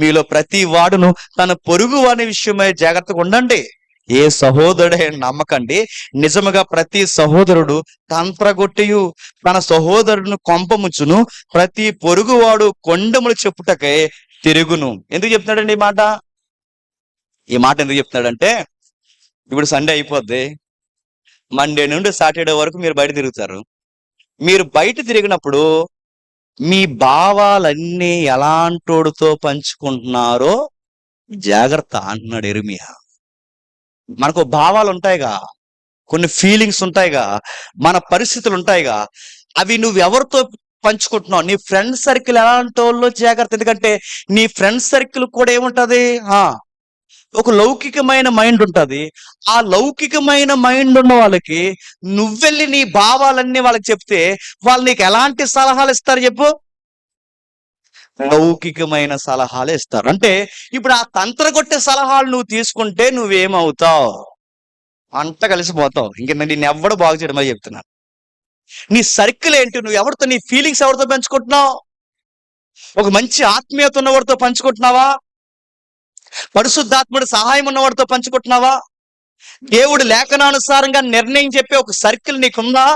మీలో ప్రతి వాడును తన పొరుగు అనే విషయమై జాగ్రత్తగా ఉండండి. ఏ సహోదరుడే నమ్మకండి. నిజముగా ప్రతి సహోదరుడు తంత్రగొట్టియు తన సహోదరుడును కొంపముచ్చును ప్రతి పొరుగువాడు కొండములు చెప్పుటకై తిరుగును. ఎందుకు చెప్తున్నాడండి ఈ మాట? ఈ మాట ఎందుకు చెప్తున్నాడంటే ఇప్పుడు సండే అయిపోద్ది. మండే నుండి సాటర్డే వరకు మీరు బయట తిరుగుతారు. మీరు బయట తిరిగినప్పుడు మీ భావాలన్నీ ఎలాంటోడితో పంచుకుంటున్నారో జాగ్రత్త అంటున్నాడు ఎరిమియా. మనకు భావాలు ఉంటాయిగా కొన్ని ఫీలింగ్స్ ఉంటాయిగా మన పరిస్థితులు ఉంటాయిగా అవి నువ్వు ఎవరితో పంచుకుంటున్నావు? నీ ఫ్రెండ్ సర్కిల్ ఎలాంటి వాళ్ళు జాగ్రత్త. ఎందుకంటే నీ ఫ్రెండ్ సర్కిల్ కూడా ఏముంటది? ఒక లౌకికమైన మైండ్ ఉంటుంది. ఆ లౌకికమైన మైండ్ ఉన్న వాళ్ళకి నువ్వెళ్ళి నీ భావాలన్నీ వాళ్ళకి చెప్తే వాళ్ళు నీకు ఎలాంటి సలహాలు ఇస్తారు చెప్పు? లౌకికమైన సలహాలు ఇస్తారు. అంటే ఇప్పుడు ఆ తంత్ర కొట్టే సలహాలు నువ్వు తీసుకుంటే నువ్వేమవుతావు? అంత కలిసిపోతావు. ఇంక నేను ఎవడు బాగు చేయడమని చెప్తున్నాను నీ సర్కిల్ ఏంటి? నువ్వు ఎవరితో నీ ఫీలింగ్స్ ఎవరితో పంచుకుంటున్నావు? ఒక మంచి ఆత్మీయత ఉన్నవాడితో పంచుకుంటున్నావా? పరిశుద్ధాత్ముడు సహాయం ఉన్నవాడితో పంచుకుంటున్నావా? దేవుడు లేఖనానుసారంగా నిర్ణయం చెప్పే ఒక సర్కిల్ నీకుందా?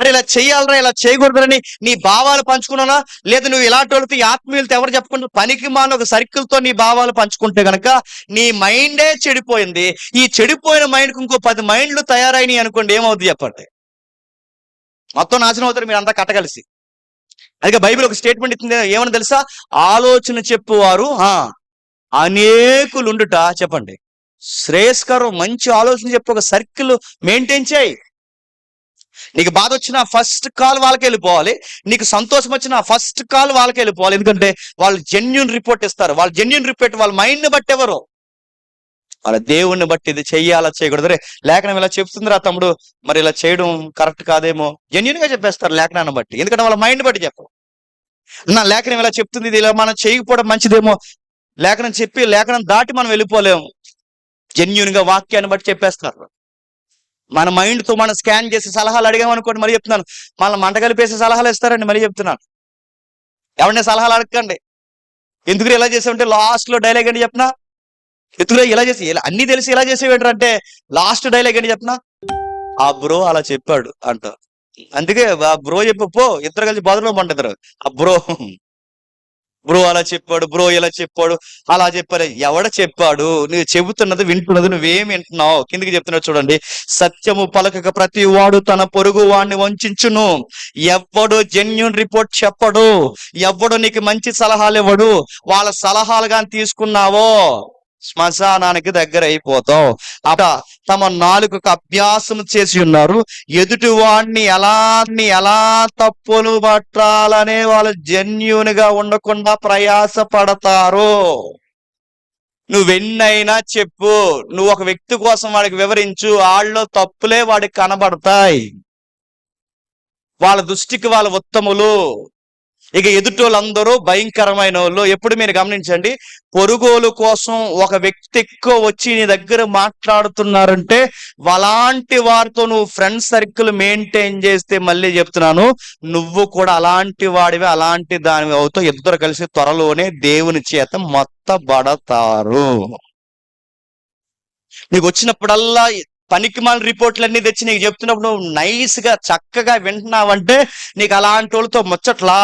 అరే ఇలా చేయాలరా ఇలా చేయకూడదని నీ భావాలు పంచుకున్నానా? లేదా నువ్వు ఇలాంటి వాళ్ళతో ఈ ఆత్మీయులతో ఎవరు చెప్పుకుంటా పనికి మాన ఒక సర్కిల్తో నీ భావాలు పంచుకుంటే గనక నీ మైండే చెడిపోయింది. ఈ చెడిపోయిన మైండ్ ఇంకో పది మైండ్లు తయారైనవి అనుకోండి ఏమవుతుంది చెప్పండి? మొత్తం నాశనం అవుతారు మీరు అంతా కట్టగలిసి. అందుకే బైబిల్ ఒక స్టేట్మెంట్ ఇస్తుంది ఏమని తెలుసా? ఆలోచన చెప్పువారు ఆ అనేకులుండుట చెప్పండి. శ్రేయస్కరం మంచి ఆలోచన చెప్పి ఒక సర్కిల్ మెయింటైన్ చేయి. నీకు బాధ వచ్చినా ఫస్ట్ కాల్ వాళ్ళకి వెళ్ళిపోవాలి. నీకు సంతోషం వచ్చినా ఫస్ట్ కాల్ వాళ్ళకి వెళ్ళిపోవాలి. ఎందుకంటే వాళ్ళు జెన్యున్ రిపోర్ట్ ఇస్తారు. వాళ్ళు జెన్యున్ రిపోర్ట్ వాళ్ళ మైండ్ని బట్టి ఎవరు? వాళ్ళ దేవుణ్ణి బట్టి ఇది చెయ్యాలా చేయకూడదు. రే లేఖనం ఇలా చెప్తుందిరా తమ్ముడు. మరి ఇలా చేయడం కరెక్ట్ కాదేమో? జెన్యున్గా చెప్పేస్తారు లేఖనాన్ని బట్టి. ఎందుకంటే వాళ్ళ మైండ్ బట్టి చెప్పరు. నా లేఖనం ఇలా చెప్తుంది ఇది ఇలా మనం చేయకపోవడం మంచిదేమో? లేఖనం చెప్పి లేఖనం దాటి మనం వెళ్ళిపోలేము. జెన్యున్గా వాక్యాన్ని బట్టి చెప్పేస్తారు. మన మైండ్తో మనం స్కాన్ చేసి సలహాలు అడిగామనుకోండి మరి చెప్తున్నాను. మన మంట కలిపేసి సలహాలు ఇస్తారండి మరి చెప్తున్నాను. ఎవరిని సలహాలు అడగండి ఎందుకు ఇలా చేసామంటే లాస్ట్లో డైలాగ్ ఏంటి చెప్పనా? ఎందుకు ఇలా చేసి ఇలా అన్ని తెలిసి ఇలా చేసేవేంటారు అంటే లాస్ట్ డైలాగ్ ఏంటి చెప్పనా? ఆ బ్రో అలా చెప్పాడు అంట. అందుకే ఆ బ్రో చెప్పు పో ఇద్దరు కలిసి బాధలో పంటారు ఆ బ్రో బ్రో అలా చెప్పాడు బ్రో ఇలా చెప్పాడు అలా చెప్పారు ఎవడ చెప్పాడు? నువ్వు చెబుతున్నది వింటున్నది నువ్వేం వింటున్నావు? కిందికి చెప్తున్నావు చూడండి. సత్యము పలకక ప్రతి వాడు తన పొరుగు వాడిని వంచును ఎవడు జెన్యున్ రిపోర్ట్ చెప్పడు. ఎవడు నీకు మంచి సలహాలు ఇవ్వడు. వాళ్ళ సలహాలు కానీ తీసుకున్నావో శ్మశానానికి దగ్గర అయిపోతావు అట తమ నాలుకకు అభ్యాసం చేసి ఉన్నారు. ఎదుటి వాడిని ఎలా ఎలా తప్పులు పట్టాలనే వాళ్ళు జెన్యున్గా ఉండకుండా ప్రయాస పడతారు నువ్వెన్నైనా చెప్పు నువ్వు ఒక వ్యక్తి కోసం వాడికి వివరించు వాళ్ళలో తప్పులే వాడికి కనబడతాయి. వాళ్ళ దృష్టికి వాళ్ళ ఉత్తములు ఇక ఎదుటోళ్ళందరూ భయంకరమైన వాళ్ళు ఎప్పుడు మీరు గమనించండి పొరుగోలు కోసం ఒక వ్యక్తి ఎక్కువ వచ్చి నీ దగ్గర మాట్లాడుతున్నారంటే అలాంటి వారితో నువ్వు ఫ్రెండ్ సర్కిల్ మెయింటైన్ చేస్తే మళ్ళీ చెప్తున్నాను నువ్వు కూడా అలాంటి వాడివి అలాంటి దానివి అవుతావు. ఇద్దరు కలిసి త్వరలోనే దేవుని చేత మొత్తబడతారు. నీకు వచ్చినప్పుడల్లా పనికిమాల రిపోర్ట్లన్నీ తెచ్చి నీకు చెప్తున్నప్పుడు నువ్వు నైస్గా చక్కగా వింటున్నావంటే నీకు అలాంటి వాళ్ళతో ముచ్చట్లా.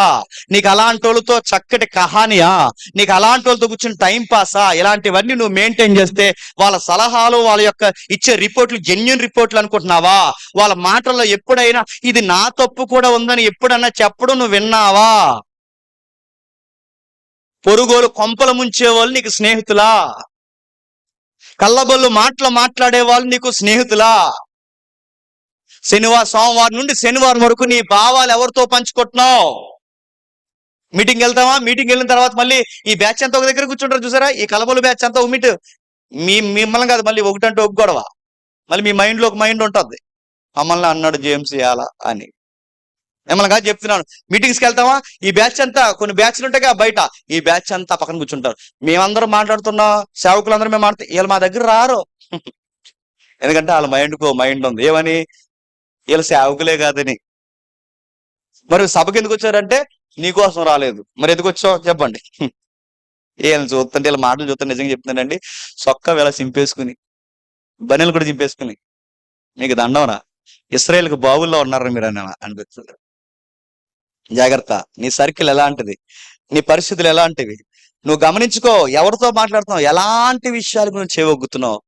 నీకు అలాంటి వాళ్ళతో చక్కటి కహానియా. నీకు అలాంటి వాళ్ళతో కూర్చుని టైం పాసా. ఇలాంటివన్నీ నువ్వు మెయింటైన్ చేస్తే వాళ్ళ సలహాలు వాళ్ళ యొక్క ఇచ్చే రిపోర్ట్లు జెన్యున్ రిపోర్ట్లు అనుకుంటున్నావా? వాళ్ళ మాటల్లో ఎప్పుడైనా ఇది నా తప్పు కూడా ఉందని ఎప్పుడన్నా చెప్పడం నువ్వు విన్నావా? పొరుగోలు కొంపల ముంచే వాళ్ళు నీకు స్నేహితులా? కళ్ళబొల్లు మాటలు మాట్లాడే వాళ్ళు నీకు స్నేహితులా? శనివారం సోమవారం నుండి శనివారం వరకు నీ భావాలు ఎవరితో పంచుకుంటున్నావు? మీటింగ్ వెళ్తావా? మీటింగ్ వెళ్ళిన తర్వాత మళ్ళీ ఈ బ్యాచ్ అంతా ఒక దగ్గర కూర్చుంటారు చూసారా? ఈ కలబొల్లు బ్యాచ్ అంతా ఉమిట్ మీ మిమ్మల్ని కాదు మళ్ళీ ఒకటంటే ఒక గొడవ. మళ్ళీ మీ మైండ్లో ఒక మైండ్ ఉంటుంది. మమ్మల్ని అన్నాడు జేమ్స్ చేయాలా అని. మిమ్మల్ని కాదు చెప్తున్నాను. మీటింగ్స్కి వెళ్తావా? ఈ బ్యాచ్ అంతా కొన్ని బ్యాచ్లు ఉంటాయి బయట. ఈ బ్యాచ్ అంతా పక్కన కూర్చుంటారు. మేమందరం మాట్లాడుతున్నాం సేవకులందరూ మేము మాట్లాడుతూ వీళ్ళు మా దగ్గర రారు. ఎందుకంటే వాళ్ళ మైండ్కు మైండ్ ఉంది. ఏమని? వీళ్ళు సేవకులే కాదని. మరి సభకి ఎందుకు వచ్చారంటే నీకోసం రాలేదు. మరి ఎందుకు వచ్చావు? చెప్పండి. వీళ్ళని చూస్తుంటే వీళ్ళ మాటలు చూస్తుంటే నిజంగా చెప్తున్నానండి. సొక్క వేళ చింపేసుకుని బనీలు కూడా చింపేసుకుని మీకు దండంరా ఇస్రాయేల్కి బావుల్లో ఉన్నారా మీరు అని అనిపిస్తుంది. జాగ్రత్త. నీ సర్కిల్ ఎలాంటిది? నీ పరిస్థితులు ఎలాంటివి? నువ్వు గమనించుకో ఎవరితో మాట్లాడుతున్నావు? ఎలాంటి విషయాల గురించి చేవొగ్గుతున్నావు?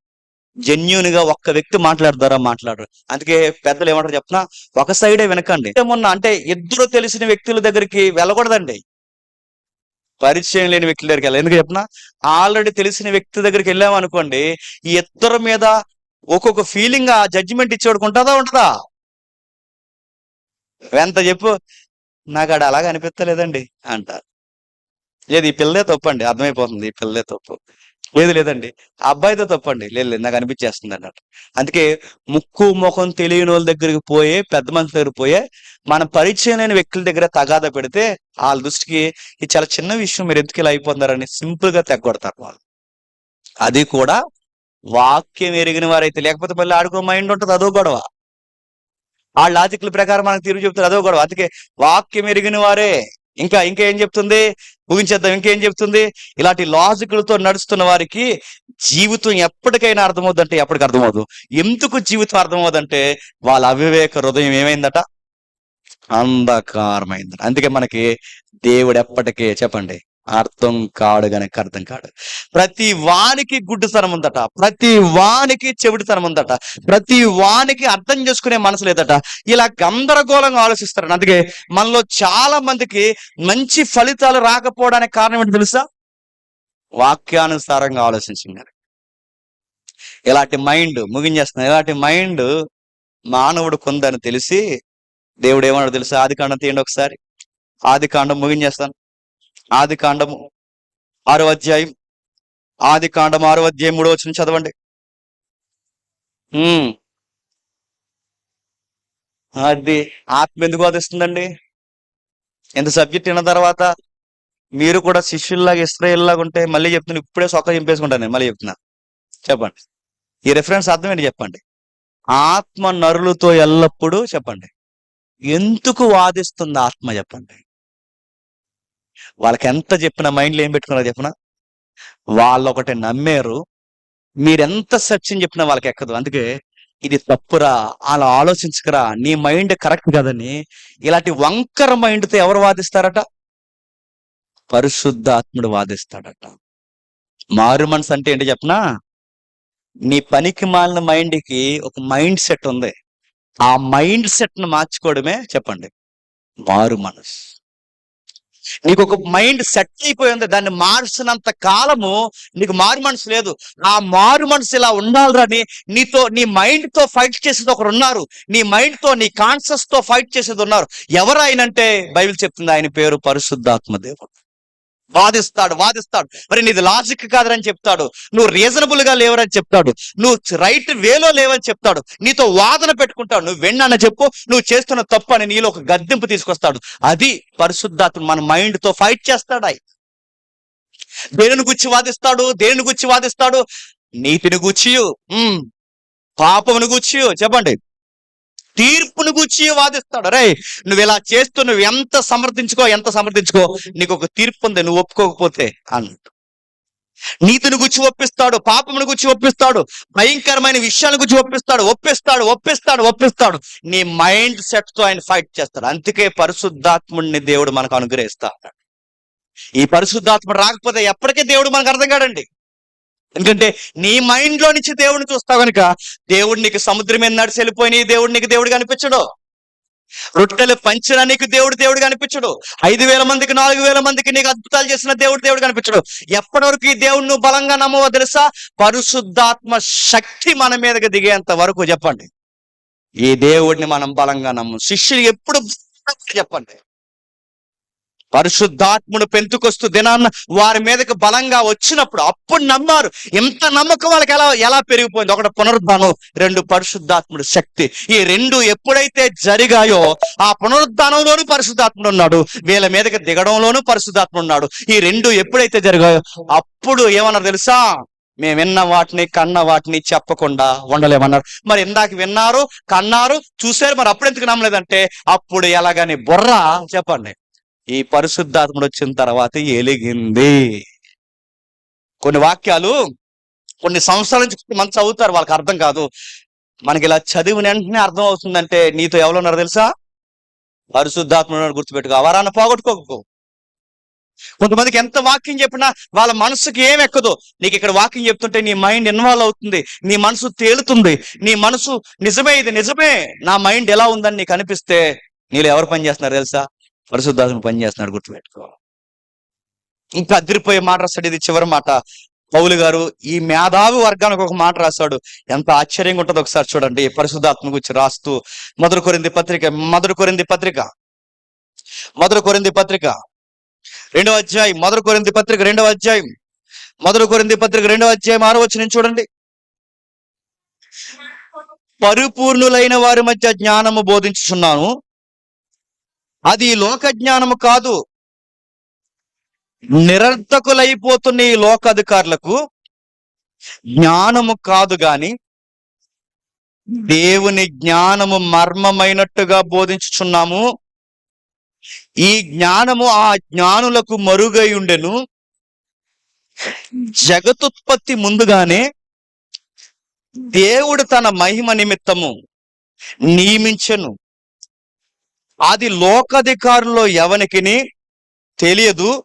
జెన్యున్గా ఒక్క వ్యక్తి మాట్లాడతారా? మాట్లాడరు. అందుకే పెద్దలు ఏమంటారు చెప్పినా ఒక సైడే వినకండి. మొన్న అంటే ఇద్దరు తెలిసిన వ్యక్తుల దగ్గరికి వెళ్ళకూడదండి. పరిచయం లేని వ్యక్తుల దగ్గరికి వెళ్ళాలి ఎందుకు చెప్పినా ఆల్రెడీ తెలిసిన వ్యక్తి దగ్గరికి వెళ్ళామనుకోండి ఈ ఇద్దరు మీద ఒక్కొక్క ఫీలింగ్ ఆ జడ్జిమెంట్ ఇచ్చేవాడికి ఉంటుందా ఉంటుందా ఎంత చెప్పు నాకు ఆడ అలాగ అనిపించలేదండి అంటారు లేదు ఈ పిల్లదే తప్పండి అర్థమైపోతుంది ఈ పిల్లదే తప్పు. లేదు లేదండి అబ్బాయితో తప్పండి లేదు లేదు నాకు అనిపించేస్తుంది అన్నట్టు. అందుకే ముక్కు ముఖం తెలియని వాళ్ళ దగ్గరికి పోయే పెద్ద మనుషుల దగ్గర పోయే మన పరిచయం లేని వ్యక్తుల దగ్గర తగాద పెడితే వాళ్ళ దృష్టికి ఇది చాలా చిన్న విషయం మీరు ఎందుకు ఇలా అయిపోతున్నారని సింపుల్గా తెగొడతారు వాళ్ళు. అది కూడా వాక్యం ఎరిగిన వారైతే లేకపోతే మళ్ళీ ఆడుకో మైండ్ ఉంటుంది అదో గొడవ. ఆ లాజిక్ల ప్రకారం మనకు తీరు చెప్తారు అదో గొడవ. అందుకే వాక్యం ఎరిగిన వారే ఇంకా ఇంకా ఏం చెప్తుంది? ముగించేద్దాం. ఇంకేం చెప్తుంది? ఇలాంటి లాజిక్లతో నడుస్తున్న వారికి జీవితం ఎప్పటికైనా అర్థమవుద్దంటే ఎప్పటికి అర్థమవుదు. ఎందుకు జీవితం అర్థమవుదంటే వాళ్ళ అవివేక హృదయం ఏమైందట? అంధకారమైందట. అందుకే మనకి దేవుడు ఎప్పటికీ చెప్పండి అర్థం కాడు గనక అర్థం కాడు. ప్రతి వానికి గుడ్డుతనం ఉందట. ప్రతి వానికి చెవిటితనం ఉందట. ప్రతి వానికి అర్థం చేసుకునే మనసు లేదట. ఇలా గందరగోళంగా ఆలోచిస్తారు అందుకే మనలో చాలా మందికి మంచి ఫలితాలు రాకపోవడానికి కారణం ఏంటి తెలుసా? వాక్యానుసారంగా ఆలోచించింది ఇలాంటి మైండ్ ముగించేస్తున్నాను ఇలాంటి మైండ్ మానవుడు కొందని తెలిసి దేవుడు ఏమన్నాడు తెలుసా? ఆది కాండం తీయండి ఒకసారి. ఆది కాండం ముగించేస్తాను ఆది కాండము ఆరో అధ్యాయం ఆది కాండం ఆరో అధ్యాయం మూడో వచ్చిన చదవండి. అది ఆత్మ ఎందుకు వాదిస్తుందండి? ఎంత సబ్జెక్ట్ విన్న తర్వాత మీరు కూడా శిష్యుల్లాగా ఇస్రాయేల్లాగా ఉంటే మళ్ళీ చెప్తున్నా ఇప్పుడే సొక్క చింపేసుకుంటాను నేను మళ్ళీ చెప్తున్నా. చెప్పండి. ఈ రెఫరెన్స్ అర్థం ఏంటి చెప్పండి. ఆత్మ నరులతో ఎల్లప్పుడూ చెప్పండి. ఎందుకు వాదిస్తుంది ఆత్మ చెప్పండి? వాళ్ళకి ఎంత చెప్పిన మైండ్లో ఏం పెట్టుకున్నారో చెప్పిన? వాళ్ళు ఒకటి నమ్మారు. మీరెంత సత్యం చెప్పినా వాళ్ళకి ఎక్కదు అందుకే ఇది తప్పురా అలా ఆలోచించకరా. నీ మైండ్ కరెక్ట్ కదని ఇలాంటి వంకర మైండ్తో ఎవరు వాదిస్తారట? పరిశుద్ధాత్ముడు వాదిస్తాడట. మారు మనసు అంటే ఏంటి చెప్పనా? నీ పనికి మాలిన మైండ్కి ఒక మైండ్ సెట్ ఉంది. ఆ మైండ్ సెట్ను మార్చుకోవడమే చెప్పండి. మారు మనసు. నీకు ఒక మైండ్ సెట్ అయిపోయి ఉంది దాన్ని మార్చినంత కాలము నీకు మారు మనసు లేదు. ఆ మారు మనసు ఇలా ఉండాలని నీతో నీ మైండ్తో ఫైట్ చేసేది ఒకరు ఉన్నారు. నీ మైండ్తో నీ కాన్షియస్తో ఫైట్ చేసేది ఉన్నారు. ఎవరు ఆయనంటే? బైబిల్ చెప్తుంది ఆయన పేరు పరిశుద్ధాత్మ దేవుడు. వాదిస్తాడు వాదిస్తాడు. మరి నీది లాజిక్ కాదని చెప్తాడు. నువ్వు రీజనబుల్గా లేవరని చెప్తాడు. నువ్వు రైట్ వేలో లేవని చెప్తాడు. నీతో వాదన పెట్టుకుంటాడు. నువ్వు వెన్నన్న చెప్పు. నువ్వు చేస్తున్న తప్పు అని నీలో ఒక గద్దెంపు తీసుకొస్తాడు. అది పరిశుద్ధాత్మ మన మైండ్తో ఫైట్ చేస్తాడు ఆయన. దేనిని గుచ్చి వాదిస్తాడు? దేనిని గుచ్చి వాదిస్తాడు? నీతిని గుచ్చియు పాపమును గుచ్చియు చెప్పండి. తీర్పును గుచ్చి వాదిస్తాడు. రే నువ్వు ఇలా చేస్తూ నువ్వు ఎంత సమర్థించుకో ఎంత సమర్థించుకో నీకు ఒక తీర్పు ఉంది నువ్వు ఒప్పుకోకపోతే అన్నట్టు నీతిని గుచ్చి ఒప్పిస్తాడు పాపమును గుచ్చి ఒప్పిస్తాడు భయంకరమైన విషయాలను గురించి ఒప్పిస్తాడు ఒప్పిస్తాడు ఒప్పిస్తాడు ఒప్పిస్తాడు. నీ మైండ్ సెట్తో ఆయన ఫైట్ చేస్తాడు. అందుకే పరిశుద్ధాత్ముడిని దేవుడు మనకు అనుగ్రహిస్తా ఈ పరిశుద్ధాత్ముడు రాకపోతే ఎప్పటికీ దేవుడు మనకు అర్థం కాడండి. ఎందుకంటే నీ మైండ్లో నుంచి దేవుడిని చూస్తావు కనుక దేవుడు నీకు సముద్రం మీద నడిచి వెళ్ళిపోయి దేవుడు నీకు దేవుడు కనిపించడు రొట్టెలు పంచిన నీకు దేవుడు దేవుడు కనిపించడు ఐదు వేల మందికి నాలుగు వేల మందికి నీకు అద్భుతాలు చేసిన దేవుడు దేవుడు కనిపించడు ఎప్పటి వరకు ఈ దేవుడు నువ్వు బలంగా నమ్మవో తెలుసా? పరిశుద్ధాత్మ శక్తి మన మీదకి దిగేంత వరకు చెప్పండి. ఈ దేవుడిని మనం బలంగా నమ్ము. శిష్యులు ఎప్పుడు చెప్పండి. పరిశుద్ధాత్ముడు పెంతుకొస్తు దినాన్న వారి మీదకి బలంగా వచ్చినప్పుడు అప్పుడు నమ్మారు. ఎంత నమ్మకం వాళ్ళకి ఎలా ఎలా పెరిగిపోయింది? ఒకటి పునరుద్ధానం రెండు పరిశుద్ధాత్ముడు శక్తి. ఈ రెండు ఎప్పుడైతే జరిగాయో ఆ పునరుద్ధానంలోనూ పరిశుద్ధాత్ముడు ఉన్నాడు. వీళ్ళ మీదకి దిగడంలోనూ పరిశుద్ధాత్ముడు ఉన్నాడు. ఈ రెండు ఎప్పుడైతే జరిగాయో అప్పుడు ఏమన్నారు తెలుసా? మేము విన్న వాటిని కన్న వాటిని చెప్పకుండా ఉండలేమన్నారు. మరి ఇందాక విన్నారు కన్నారు చూశారు మరి అప్పుడు ఎందుకు నమ్మలేదంటే అప్పుడు ఎలాగని బుర్ర చెప్పండి. ఈ పరిశుద్ధాత్ముడు వచ్చిన తర్వాత ఎలిగింది. కొన్ని వాక్యాలు కొన్ని సంవత్సరాల నుంచి మంది చదువుతారు వాళ్ళకి అర్థం కాదు. మనకి ఇలా చదివిన వెంటనే అర్థం అవుతుందంటే నీతో ఎవరు ఉన్నారు తెలుసా పరిశుద్ధాత్మ గుర్తుపెట్టుకో. అవరాన్ని పోగొట్టుకోకు. కొంతమందికి ఎంత వాక్యం చెప్పినా వాళ్ళ మనసుకి ఏం ఎక్కదు. నీకు ఇక్కడ వాక్యం చెప్తుంటే నీ మైండ్ ఇన్వాల్వ్ అవుతుంది. నీ మనసు తేలుతుంది. నీ మనసు నిజమే ఇది నిజమే. నా మైండ్ ఎలా ఉందని నీకు అనిపిస్తే నీళ్ళు ఎవరు పని చేస్తున్నారు తెలుసా? పరిశుద్ధాత్మ పనిచేస్తున్నాడు గుర్తుపెట్టుకోవాలి. ఇంకా అదిరిపోయే మాట రాస్తాడు. ఇది చివరి మాట. పౌలు గారు ఈ మేధావి వర్గానికి ఒక మాట రాశాడు ఎంత ఆశ్చర్యంగా ఉంటుందో ఒకసారి చూడండి. పరిశుద్ధాత్మ గురించి రాస్తూ మొదటి కొరింది పత్రిక మొదటి కొరింది పత్రిక మొదలు కొరింది పత్రిక రెండవ అధ్యాయం మొదటి కొరింది పత్రిక రెండవ అధ్యాయం మొదలు కొరింది పత్రిక రెండవ అధ్యాయం ఆరు వచ్చి నేను చూడండి. పరిపూర్ణులైన వారి మధ్య జ్ఞానము బోధించుచున్నాను. అది లోక జ్ఞానము కాదు. నిరర్థకులైపోతున్న ఈ లోకాధికారులకు జ్ఞానము కాదు గాని దేవుని జ్ఞానము మర్మమైనట్టుగా బోధించుచున్నాము. ఈ జ్ఞానము ఆ జ్ఞానులకు మరుగై ఉండెను. జగతుత్పత్తి ముందుగానే దేవుడు తన మహిమ నిమిత్తము నియమించను. అది లోకాధికారుల్లో ఎవనికిని తెలియదు.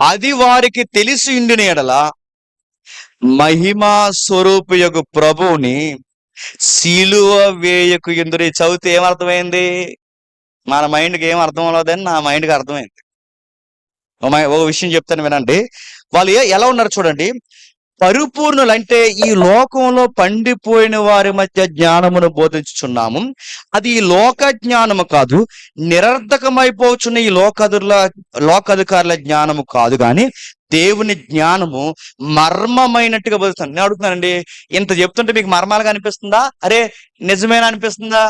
అది వారికి తెలిసి ఉండిన ఎడల మహిమా స్వరూపయగు ప్రభువుని శిలువ వేయకు ఎందురు చదివితే ఏమర్థమైంది? మన మైండ్కి ఏం అర్థం అవ్వలేదని నా మైండ్కి అర్థమైంది. ఓ విషయం చెప్తాను వినండి. వాళ్ళు ఏ- ఎలా ఉన్నారు చూడండి. పరిపూర్ణులు అంటే ఈ లోకంలో పండిపోయిన వారి మధ్య జ్ఞానమును బోధించుచున్నాము. అది ఈ లోక జ్ఞానము కాదు నిరర్ధకమైపోచున్న ఈ లోకదుల లోకాధికారుల జ్ఞానము కాదు కానీ దేవుని జ్ఞానము మర్మమైనట్టుగా బోధిస్తాను నేను అడుగుతున్నానండి ఇంత చెప్తుంటే మీకు మర్మాలుగా అనిపిస్తుందా? అరే నిజమేనా అనిపిస్తుందా?